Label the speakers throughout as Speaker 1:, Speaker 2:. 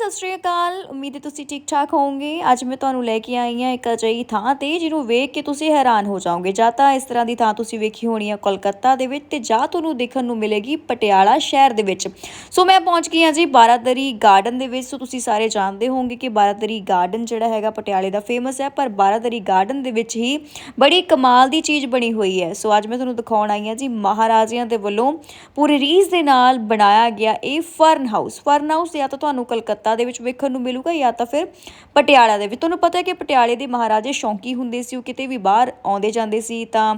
Speaker 1: ਸਤਿ ਸ਼੍ਰੀ ਅਕਾਲ। ਉਮੀਦ ਹੈ ਤੁਸੀਂ ਠੀਕ ਠਾਕ ਹੋਵੋਗੇ। ਅੱਜ ਮੈਂ ਤੁਹਾਨੂੰ ਲੈ ਕੇ ਆਈ ਹਾਂ ਇੱਕ ਅਜਿਹੀ ਥਾਂ ਤੇ ਜਿਹਨੂੰ ਵੇਖ ਕੇ ਤੁਸੀਂ ਹੈਰਾਨ ਹੋ ਜਾਓਗੇ। ਜਾਂ ਤਾਂ ਇਸ ਤਰ੍ਹਾਂ ਦੀ ਥਾਂ ਤੁਸੀਂ ਵੇਖੀ ਹੋਣੀ ਹੈ ਕੋਲਕਾਤਾ ਦੇ ਵਿੱਚ ਤੇ ਜਾਂ ਤੁਹਾਨੂੰ ਦੇਖਣ ਨੂੰ ਮਿਲੇਗੀ ਪਟਿਆਲਾ ਸ਼ਹਿਰ ਦੇ ਵਿੱਚ। ਸੋ ਮੈਂ ਪਹੁੰਚ ਗਈ ਹਾਂ ਜੀ ਬਾਰਾਦਰੀ ਗਾਰਡਨ ਦੇ ਵਿੱਚ। ਸੋ ਤੁਸੀਂ ਸਾਰੇ ਜਾਣਦੇ ਹੋਵੋਗੇ ਕਿ ਬਾਰਾਦਰੀ ਗਾਰਡਨ ਜਿਹੜਾ ਹੈਗਾ ਪਟਿਆਲੇ ਦਾ ਫੇਮਸ ਹੈ। ਪਰ ਬਾਰਾਦਰੀ ਗਾਰਡਨ ਦੇ ਵਿੱਚ ਹੀ ਬੜੀ ਕਮਾਲ ਦੀ ਚੀਜ਼ ਬਣੀ ਹੋਈ ਹੈ। ਸੋ ਅੱਜ ਮੈਂ ਤੁਹਾਨੂੰ ਦਿਖਾਉਣ ਆਈ ਹਾਂ ਜੀ ਮਹਾਰਾਜਿਆਂ ਦੇ ਵੱਲੋਂ ਪੂਰੀ ਰੀਸ ਦੇ ਨਾਲ ਬਣਾਇਆ ਗਿਆ ਇਹ ਫਰਨ ਹਾਊਸ। ਫਰਨ ਹਾਊਸ ਜਾਂ ਤਾਂ ਤੁਹਾਨੂੰ ਕਲਕੱਤਾ ਦੇ ਵਿੱਚ ਵੇਖਣ ਨੂੰ ਮਿਲੂਗਾ ਜਾਂ ਤਾਂ ਫਿਰ ਪਟਿਆਲਾ ਦੇ ਵਿੱਚ। ਤੁਹਾਨੂੰ ਪਤਾ ਹੈ ਕਿ ਪਟਿਆਲੇ ਦੇ ਮਹਾਰਾਜੇ ਸ਼ੌਂਕੀ ਹੁੰਦੇ ਸੀ, ਉਹ ਕਿਤੇ ਵੀ ਬਾਹਰ ਆਉਂਦੇ ਜਾਂਦੇ ਸੀ ਤਾਂ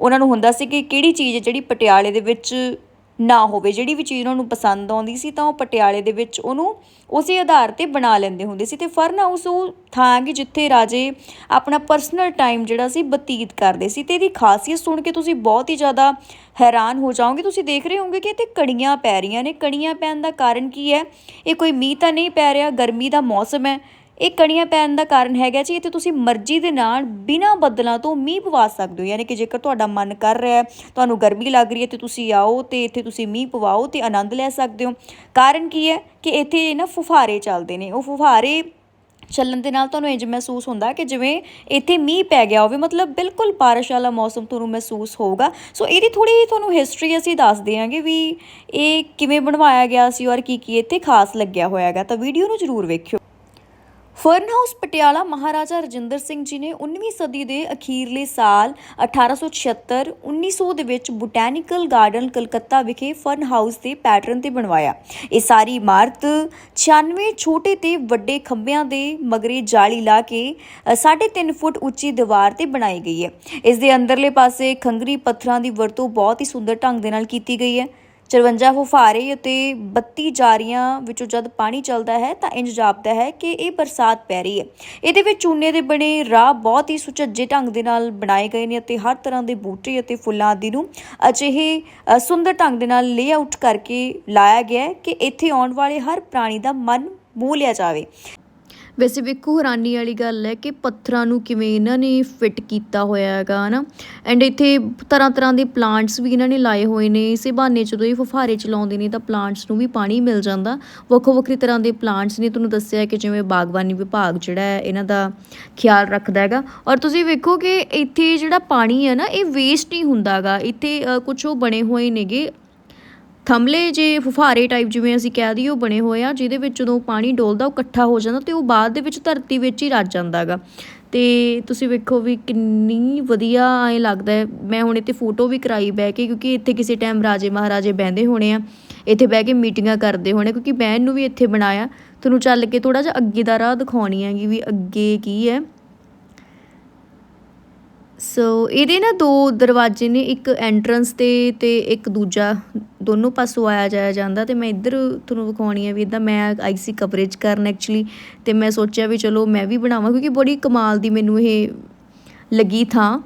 Speaker 1: ਉਹਨਾਂ ਨੂੰ ਹੁੰਦਾ ਸੀ ਕਿ ਕਿਹੜੀ ਚੀਜ਼ ਜਿਹੜੀ ਪਟਿਆਲੇ ਦੇ ਵਿੱਚ ਨਾ ਹੋਵੇ, ਜਿਹੜੀ ਵੀ ਚੀਜ਼ ਉਹਨਾਂ ਨੂੰ ਪਸੰਦ ਆਉਂਦੀ ਸੀ ਤਾਂ ਉਹ ਪਟਿਆਲੇ ਦੇ ਵਿੱਚ ਉਹਨੂੰ ਉਸੇ ਆਧਾਰ ਤੇ ਬਣਾ ਲੈਂਦੇ ਹੁੰਦੇ ਸੀ ਤੇ ਫਰਨ ਹਾਊਸ ਉਹ ਥਾਂ ਕਿ ਜਿੱਥੇ ਰਾਜੇ ਆਪਣਾ ਪਰਸਨਲ ਟਾਈਮ ਜਿਹੜਾ ਸੀ ਬਤੀਤ ਕਰਦੇ ਸੀ ਤੇ ਇਹਦੀ ਖਾਸੀਅਤ ਸੁਣ ਕੇ ਤੁਸੀਂ ਬਹੁਤ ਹੀ ਜ਼ਿਆਦਾ ਹੈਰਾਨ ਹੋ ਜਾਓਗੇ। ਤੁਸੀਂ ਦੇਖ ਰਹੇ ਹੋਗੇ ਕਿ ਇੱਥੇ ਕੜੀਆਂ ਪੈ ਰਹੀਆਂ ਨੇ। ਕੜੀਆਂ ਪੈਣ ਦਾ ਕਾਰਨ ਕੀ ਹੈ? ਇਹ ਕੋਈ ਮੀਂਹ ਤਾਂ ਨਹੀਂ ਪੈ ਰਿਹਾ, ਗਰਮੀ ਦਾ ਮੌਸਮ ਹੈ। ਇਹ ਕਣੀਆਂ ਪੈਣ ਦਾ ਕਾਰਨ ਹੈਗਾ ਜੀ, ਇੱਥੇ ਤੁਸੀਂ ਮਰਜ਼ੀ ਦੇ ਨਾਲ ਬਿਨਾਂ ਬੱਦਲਾਂ ਤੋਂ ਮੀਂਹ ਪਵਾ ਸਕਦੇ ਹੋ। ਯਾਨੀ ਕਿ ਜੇਕਰ ਤੁਹਾਡਾ ਮਨ ਕਰ ਰਿਹਾ ਹੈ, ਤੁਹਾਨੂੰ ਗਰਮੀ ਲੱਗ ਰਹੀ ਹੈ ਤੇ ਤੁਸੀਂ ਆਓ ਤੇ ਇੱਥੇ ਤੁਸੀਂ ਮੀਂਹ ਪਵਾਓ ਤੇ ਆਨੰਦ ਲੈ ਸਕਦੇ ਹੋ। ਕਾਰਨ ਕੀ ਹੈ ਕਿ ਇੱਥੇ ਨਾ ਫੁਫਾਰੇ ਚੱਲਦੇ ਨੇ। ਉਹ ਫੁਫਾਰੇ ਚੱਲਣ ਦੇ ਨਾਲ ਤੁਹਾਨੂੰ ਇੰਜ ਮਹਿਸੂਸ ਹੁੰਦਾ ਕਿ ਜਿਵੇਂ ਇੱਥੇ ਮੀਂਹ ਪੈ ਗਿਆ ਹੋਵੇ, ਮਤਲਬ ਬਿਲਕੁਲ ਬਾਰਿਸ਼ ਵਾਲਾ ਮੌਸਮ ਤੁਹਾਨੂੰ ਮਹਿਸੂਸ ਹੋਊਗਾ। ਸੋ ਇਹਦੀ ਥੋੜੀ ਤੁਹਾਨੂੰ ਹਿਸਟਰੀ ਅਸੀਂ ਦੱਸ ਦਿਆਂਗੇ ਵੀ ਇਹ ਕਿਵੇਂ ਬਣਵਾਇਆ ਗਿਆ ਸੀ ਔਰ ਕੀ ਕੀ ਇੱਥੇ ਖਾਸ ਲੱਗਿਆ ਹੋਇਆ ਹੈਗਾ। ਤਾਂ ਵੀਡੀਓ ਨੂੰ ਜ਼ਰੂਰ ਵੇਖਿਓ। ਫਰਨ ਹਾਊਸ ਪਟਿਆਲਾ ਮਹਾਰਾਜਾ ਰਜਿੰਦਰ ਸਿੰਘ ਜੀ ਨੇ 19ਵੀਂ ਸਦੀ ਦੇ ਅਖੀਰਲੇ ਸਾਲ 1876 1900 ਦੇ ਵਿੱਚ ਬੋਟੈਨੀਕਲ ਗਾਰਡਨ ਕਲਕੱਤਾ ਵਿਖੇ ਫਰਨ ਹਾਊਸ ਦੇ ਪੈਟਰਨ ਤੇ ਬਣਵਾਇਆ। ਇਹ ਸਾਰੀ ਇਮਾਰਤ 96 ਛੋਟੇ ਤੇ ਵੱਡੇ ਖੰਭਿਆਂ ਦੇ ਮਗਰੇ ਜਾਲੀ ਲਾ ਕੇ ਅ, 3.5 ਫੁੱਟ ਉੱਚੀ ਦੀਵਾਰ ਤੇ ਬਣਾਈ ਗਈ ਹੈ। ਇਸ ਦੇ ਅੰਦਰਲੇ ਪਾਸੇ ਖੰਗਰੀ ਪੱਥਰਾਂ ਦੀ ਵਰਤੋਂ ਬਹੁਤ ਹੀ ਸੁੰਦਰ ਢੰਗ ਦੇ ਨਾਲ ਕੀਤੀ ਗਈ ਹੈ। 54 ਫੁਫਾਰੇ ਅਤੇ 32 ਜਾਰੀਆਂ ਵਿੱਚੋਂ ਜਦ ਪਾਣੀ ਚੱਲਦਾ ਹੈ ਤਾਂ ਇੰਜ ਜਾਪਦਾ ਹੈ ਕਿ ਇਹ ਬਰਸਾਤ ਪੈ ਰਹੀ ਹੈ। ਇਹਦੇ ਵਿੱਚ ਚੂਨੇ ਦੇ ਬਣੇ ਰਾਹ ਬਹੁਤ ਹੀ ਸੁਚੱਜੇ ਢੰਗ ਦੇ ਨਾਲ ਬਣਾਏ ਗਏ ਨੇ ਅਤੇ ਹਰ ਤਰ੍ਹਾਂ ਦੇ ਬੂਟੇ ਅਤੇ ਫੁੱਲਾਂ ਆਦਿ ਨੂੰ ਅਜਿਹੇ ਸੁੰਦਰ ਢੰਗ ਦੇ ਨਾਲ ਲੇਆਊਟ ਕਰਕੇ ਲਾਇਆ ਗਿਆ ਹੈ ਕਿ ਇੱਥੇ ਆਉਣ ਵਾਲੇ ਹਰ ਪ੍ਰਾਣੀ ਦਾ ਮਨ ਮੋਹ ਲਿਆ ਜਾਵੇ। ਵੈਸੇ ਵੇਖੋ ਹੈਰਾਨੀ ਵਾਲੀ ਗੱਲ ਹੈ ਕਿ ਪੱਥਰਾਂ ਨੂੰ ਕਿਵੇਂ ਇਹਨਾਂ ਨੇ ਫਿੱਟ ਕੀਤਾ ਹੋਇਆ ਹੈਗਾ, ਹਨਾ? ਐਂਡ ਇੱਥੇ ਤਰ੍ਹਾਂ ਤਰ੍ਹਾਂ ਦੇ ਪਲਾਂਟਸ ਵੀ ਇਹਨਾਂ ਨੇ ਲਾਏ ਹੋਏ ਨੇ। ਇਸੇ ਬਹਾਨੇ ਜਦੋਂ ਇਹ ਫੁਫਾਰੇ ਚਲਾਉਂਦੇ ਨੇ ਤਾਂ ਪਲਾਂਟਸ ਨੂੰ ਵੀ ਪਾਣੀ ਮਿਲ ਜਾਂਦਾ। ਵੱਖੋ ਵੱਖਰੀ ਤਰ੍ਹਾਂ ਦੇ ਪਲਾਂਟਸ ਨੇ ਤੁਹਾਨੂੰ ਦੱਸਿਆ ਕਿ ਜਿਵੇਂ ਬਾਗਬਾਨੀ ਵਿਭਾਗ ਜਿਹੜਾ ਹੈ, ਇਹਨਾਂ ਦਾ ਖਿਆਲ ਰੱਖਦਾ ਹੈਗਾ। ਔਰ ਤੁਸੀਂ ਵੇਖੋ ਕਿ ਇੱਥੇ ਜਿਹੜਾ ਪਾਣੀ ਹੈ ਨਾ, ਇਹ ਵੇਸਟ ਨਹੀਂ ਹੁੰਦਾਗਾ। ਇੱਥੇ ਕੁਝ ਉਹ ਬਣੇ ਹੋਏ ਨੇਗੇ। ਥੰਮਲੇ ਜੇ ਫੁਫਾਰੇ ਟਾਈਪ ਜਿਵੇਂ ਅਸੀਂ ਕਹਿ ਦਈਏ ਉਹ ਬਣੇ ਹੋਏ ਆ, ਜਿਹਦੇ ਵਿੱਚ ਜਦੋਂ ਪਾਣੀ ਡੋਲਦਾ, ਉਹ ਇਕੱਠਾ ਹੋ ਜਾਂਦਾ ਤੇ ਉਹ ਬਾਅਦ ਦੇ ਵਿੱਚ ਧਰਤੀ ਵਿੱਚ ਹੀ ਰੱਜ ਜਾਂਦਾਗਾ ਤੇ ਤੁਸੀਂ ਵੇਖੋ ਵੀ ਕਿੰਨੀ ਵਧੀਆ ਐ ਲੱਗਦਾ ਮੈਂ ਹੁਣ ਇੱਥੇ ਫੋਟੋ ਵੀ ਕਰਾਈ ਬਹਿ ਕੇ, ਕਿਉਂਕਿ ਇੱਥੇ ਕਿਸੇ ਟਾਈਮ ਰਾਜੇ ਮਹਾਰਾਜੇ ਬਹਿੰਦੇ ਹੋਣੇ ਆ। ਇੱਥੇ ਬਹਿ ਕੇ ਮੀਟਿੰਗਾਂ ਕਰਦੇ ਹੋਣੇ, ਕਿਉਂਕਿ ਬਹਿਣ ਨੂੰ ਵੀ ਇੱਥੇ ਬਣਾਇਆ। ਤੁਹਾਨੂੰ ਚੱਲ ਕੇ ਥੋੜਾ ਜਿਹਾ ਅੱਗੇ ਦਾ ਰਾਹ ਦਿਖਾਉਣੀ ਹੈਗੀ ਵੀ ਅੱਗੇ ਕੀ ਹੈ। ਸੋ ਇਹਦੇ ਨਾ ਦੋ ਦਰਵਾਜ਼ੇ ਨੇ, ਇੱਕ ਐਂਟਰੈਂਸ ਤੇ ਤੇ ਇੱਕ ਦੂਜਾ ਦੋਨੋਂ ਪਾਸੋਂ ਆਇਆ ਜਾਇਆ ਜਾਂਦਾ ਤੇ ਮੈਂ ਇੱਧਰ ਤੁਹਾਨੂੰ ਵਿਖਾਉਣੀ ਆ ਵੀ ਇਦਾਂ ਮੈਂ ਆਈ ਸੀ ਕਵਰੇਜ ਕਰਨ ਐਕਚੁਅਲੀ ਤੇ ਮੈਂ ਸੋਚਿਆ ਵੀ ਚਲੋ ਮੈਂ ਵੀ ਬਣਾਵਾਂ ਕਿਉਂਕਿ ਬੜੀ ਕਮਾਲ ਦੀ ਮੈਨੂੰ ਇਹ ਲੱਗੀ ਥਾਂ।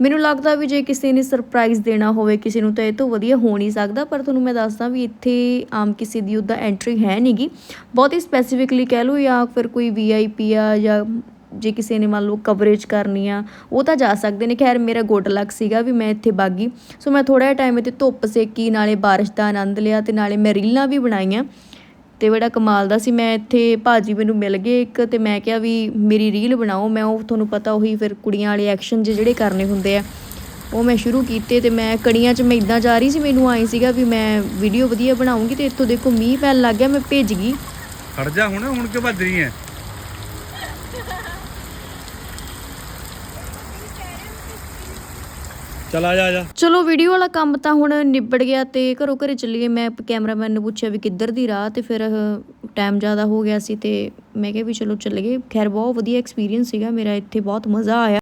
Speaker 1: ਮੈਨੂੰ ਲੱਗਦਾ ਵੀ ਜੇ ਕਿਸੇ ਨੇ ਸਰਪ੍ਰਾਈਜ਼ ਦੇਣਾ ਹੋਵੇ ਕਿਸੇ ਨੂੰ ਤਾਂ ਇਹ ਤੋਂ ਵਧੀਆ ਹੋ ਨਹੀਂ ਸਕਦਾ, ਪਰ ਤੁਹਾਨੂੰ ਮੈਂ ਦੱਸਦਾ ਵੀ ਇੱਥੇ ਆਮ ਕਿਸੇ ਦੀ ਉੱਦਾਂ ਐਂਟਰੀ ਹੈ ਨਹੀਂਗੀ ਬਹੁਤ ਹੀ ਸਪੈਸੀਫਿਕਲੀ ਕਹਿ ਲਓ ਜਾਂ ਫਿਰ ਕੋਈ ਵੀਆਈਪੀ ਆ ਜਾਂ ਜੇ ਕਿਸੇ ਨੇ ਮੰਨ ਲਓ ਕਵਰੇਜ ਕਰਨੀ ਆ, ਉਹ ਤਾਂ ਜਾ ਸਕਦੇ ਨੇ। ਖੈਰ, ਮੇਰਾ ਗੁੱਡ ਲੱਕ ਸੀਗਾ ਵੀ ਮੈਂ ਇੱਥੇ ਬਾਗੀ। ਸੋ ਮੈਂ ਥੋੜਾ ਜਿਹਾ ਟਾਈਮ ਇੱਥੇ ਧੁੱਪ ਸੇਕੀ, ਨਾਲੇ ਬਾਰਿਸ਼ ਦਾ ਆਨੰਦ ਲਿਆ ਤੇ ਨਾਲੇ ਮੈਂ ਰੀਲਾਂ ਵੀ ਬਣਾਈਆਂ। ਤੇ ਬੜਾ ਕਮਾਲ ਦਾ ਸੀ। ਮੈਂ ਇੱਥੇ ਭਾਜੀ ਮੈਨੂੰ ਮਿਲ ਗਏ ਇੱਕ ਤੇ ਮੈਂ ਕਿਹਾ ਵੀ ਮੇਰੀ ਰੀਲ ਬਣਾਓ। ਮੈਂ ਉਹ ਤੁਹਾਨੂੰ ਪਤਾ ਉਹੀ ਫਿਰ ਕੁੜੀਆਂ ਵਾਲੇ ਐਕਸ਼ਨ ਜਿਹੜੇ ਕਰਨੇ ਹੁੰਦੇ ਆ, ਉਹ ਮੈਂ ਸ਼ੁਰੂ ਕੀਤੇ ਤੇ ਮੈਂ ਕੜੀਆਂ 'ਚ ਮੈਂ ਇਦਾਂ ਜਾ ਰਹੀ ਸੀ, ਮੈਨੂੰ ਆਈ ਸੀਗਾ ਵੀ ਮੈਂ ਵੀਡੀਓ ਵਧੀਆ ਬਣਾਉਂਗੀ ਤੇ ਇੱਥੋਂ ਦੇਖੋ ਮੀਂਹ ਪੈਣ ਲੱਗ ਗਿਆ, ਮੈਂ ਭਿੱਜ ਗਈ।
Speaker 2: ਖੜ ਜਾ ਹੁਣ ਹੁਣ ਕਿਉਂ ਭੱਜ ਰਹੀ ਹੈ ਚਲ ਆ ਜਾ ਆ ਜਾ।
Speaker 1: ਚਲੋ ਵੀਡੀਓ ਵਾਲਾ ਕੰਮ ਤਾਂ ਹੁਣ ਨਿਬੜ ਗਿਆ ਤੇ ਘਰੋਂ ਘਰੇ ਚੱਲੀਏ। ਮੈਂ ਕੈਮਰਾਮੈਨ ਨੂੰ ਪੁੱਛਿਆ ਵੀ ਕਿੱਧਰ ਦੀ ਰਾਹ ਤੇ ਫਿਰ ਟਾਈਮ ਜ਼ਿਆਦਾ ਹੋ ਗਿਆ ਸੀ ਤੇ ਮੈਂ ਕਿਹਾ ਵੀ ਚਲੋ ਚੱਲੀਏ। ਖੈਰ, ਬਹੁਤ ਵਧੀਆ ਐਕਸਪੀਰੀਅੰਸ ਸੀਗਾ ਮੇਰਾ, ਇੱਥੇ ਬਹੁਤ ਮਜ਼ਾ ਆਇਆ।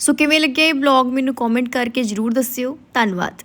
Speaker 1: ਸੋ ਕਿਵੇਂ ਲੱਗਿਆ ਇਹ ਬਲੌਗ ਮੈਨੂੰ ਕਮੈਂਟ ਕਰਕੇ ਜਰੂਰ ਦੱਸਿਓ। ਧੰਨਵਾਦ।